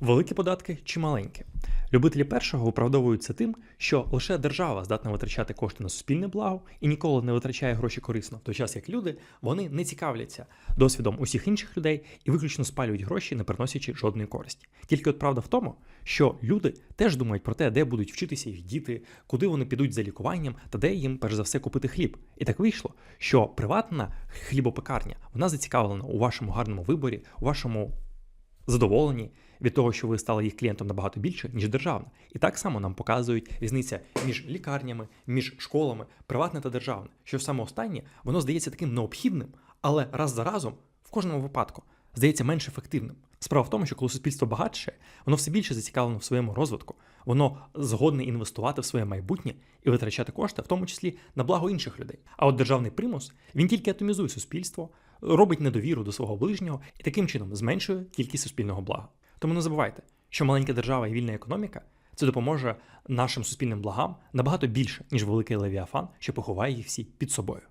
Великі податки чи маленькі? Любителі першого виправдовуються тим, що лише держава здатна витрачати кошти на суспільне благо і ніколи не витрачає гроші корисно, в той час як люди вони не цікавляться досвідом усіх інших людей і виключно спалюють гроші, не приносячи жодної користі. Тільки от правда в тому, що люди теж думають про те, де будуть вчитися їх діти, куди вони підуть за лікуванням та де їм перш за все купити хліб. І так вийшло, що приватна хлібопекарня вона зацікавлена у вашому гарному виборі, у вашому задоволені від того, що ви стали їх клієнтом набагато більше, ніж державна. І так само нам показують різниця між лікарнями, між школами, приватне та державне. Що саме останнє, воно здається таким необхідним, але раз за разом, в кожному випадку, здається менш ефективним. Справа в тому, що коли суспільство багатше, воно все більше зацікавлено в своєму розвитку, воно згодне інвестувати в своє майбутнє і витрачати кошти, в тому числі на благо інших людей. А от державний примус він тільки атомізує суспільство, робить недовіру до свого ближнього і таким чином зменшує кількість суспільного блага. Тому не забувайте, що маленька держава і вільна економіка це допоможе нашим суспільним благам набагато більше, ніж великий левіафан, що поховає їх всі під собою.